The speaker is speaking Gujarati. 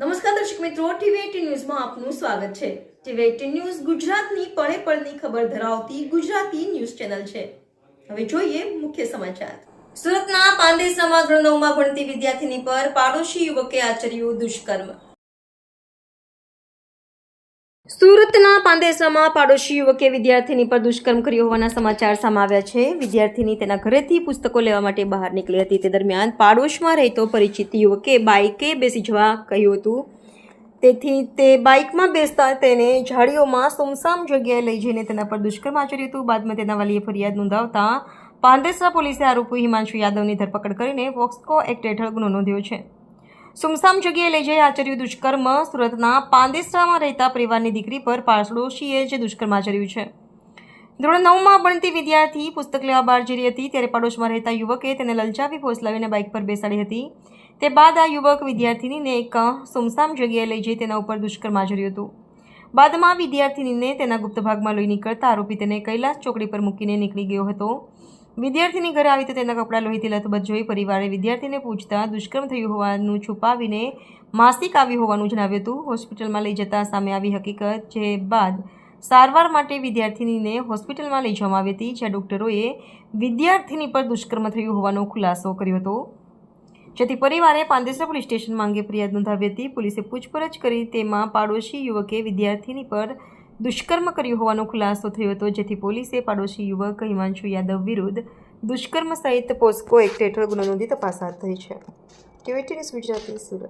નમસ્કાર દર્શક મિત્રો ટીવી ન્યૂઝમાં આપનું સ્વાગત છે. ટીવી એટીન ન્યૂઝ ગુજરાતની પળે પળની ખબર ધરાવતી ગુજરાતી ન્યૂઝ ચેનલ છે. હવે જોઈએ મુખ્ય સમાચાર. સુરતના પાંદેસરામાં ધોરણ નવમાં ભણતી વિદ્યાર્થીની પર પાડોશી યુવકે આચર્યું દુષ્કર્મ. સુરતના પાંદેસરામાં પાડોશી યુવકે વિદ્યાર્થીની પર દુષ્કર્મ કર્યો હોવાના સમાચાર સામે આવ્યા છે. વિદ્યાર્થીની તેના ઘરેથી પુસ્તકો લેવા માટે બહાર નીકળી હતી. તે દરમિયાન પાડોશમાં રહેતો પરિચિત યુવકે બાઇકે બેસી જવા કહ્યું હતું. તેથી તે બાઇકમાં બેસતા તેને ઝાડીઓમાં સુમસામ જગ્યાએ લઈ જઈને તેના પર દુષ્કર્મ આચર્યું હતું. બાદમાં તેના વાલીએ ફરિયાદ નોંધાવતા પાંદેસરા પોલીસે આરોપી હિમાંશુ યાદવની ધરપકડ કરીને વોક્સકો એક્ટ હેઠળ ગુનો નોંધ્યો છે. સુમસામ જગ્યાએ લઈ જઈ આચર્યું દુષ્કર્મ. સુરતના પાંદેસરામાં રહેતા પરિવારની દીકરી પર પાડોશીએ જે દુષ્કર્મ આચર્યું છે. ધોરણ નવમાં ભણતી વિદ્યાર્થી પુસ્તક લેવા બહાર જઈ હતી, ત્યારે પાડોશમાં રહેતા યુવકે તેને લલચાવી ફોસલાવીને બાઇક પર બેસાડી હતી. તે બાદ આ યુવક વિદ્યાર્થીનીને એક સુમસામ જગ્યાએ લઈ જઈ તેના ઉપર દુષ્કર્મ આચર્યું હતું. બાદમાં વિદ્યાર્થીનીને તેના ગુપ્ત ભાગમાં લઈ નીકળતા આરોપી તેને કૈલાસ ચોકડી પર મૂકીને નીકળી ગયો હતો. વિદ્યાર્થીની ઘરે આવી તો તેના કપડાં લોહીથી લથબથ જોઈ પરિવારે વિદ્યાર્થીને પૂછતા દુષ્કર્મ થયું હોવાનું છુપાવીને માસિક આવ્યું હોવાનું જણાવ્યું હતું. હોસ્પિટલમાં લઈ જતા સામે આવી હકીકત, જે બાદ સારવાર માટે વિદ્યાર્થીનીને હોસ્પિટલમાં લઈ જવામાં આવી હતી, જ્યાં ડૉક્ટરોએ વિદ્યાર્થીની પર દુષ્કર્મ થયું હોવાનો ખુલાસો કર્યો હતો. જેથી પરિવારે પાંદેસરા પોલીસ સ્ટેશનમાં અંગે ફરિયાદ નોંધાવી હતી. પોલીસે પૂછપરછ કરી તેમાં પાડોશી યુવકે વિદ્યાર્થીની પર દુષ્કર્મ કર્યું હોવાનો ખુલાસો થયો હતો, જેથી પોલીસે પાડોશી યુવક હિમાંશુ યાદવ વિરુદ્ધ દુષ્કર્મ સહિત પોસ્કો એક્ટ હેઠળ ગુનો નોંધી તપાસ હાથ ધરી છે. TVT news Gujarati Surat.